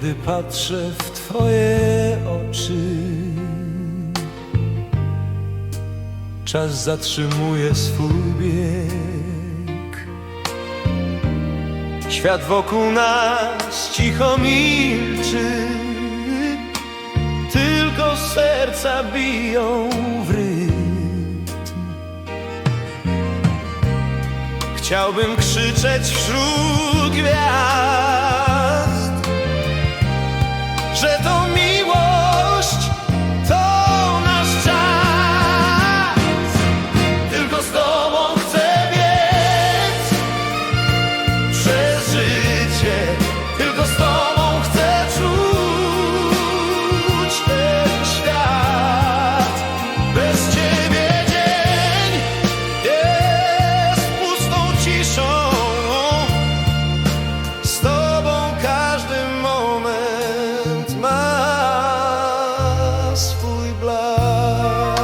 kiedy patrzę w Twoje oczy. Czas zatrzymuje swój bieg. Świat wokół nas cicho milczy, tylko serca biją w rytm. Chciałbym krzyczeć wśród gwiazd, ciszą. Z Tobą każdy moment ma swój blask.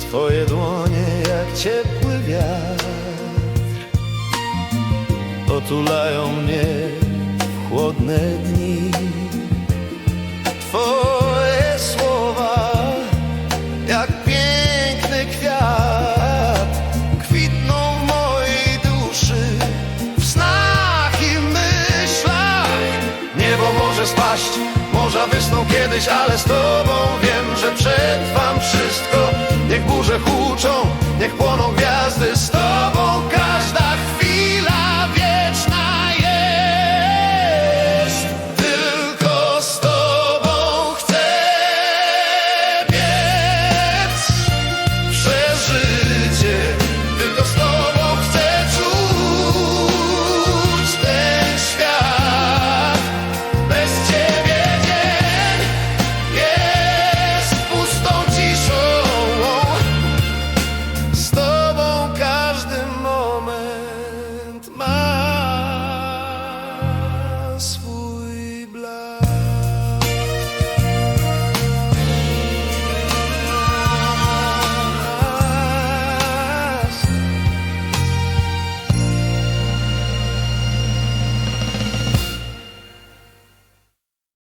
Twoje dłonie jak ciepły wiatr Otulają mnie w chłodne dni może spaść. Morza wysną kiedyś, ale z tobą wiem, że przetrwam wszystko. Niech burze huczą, niech płoną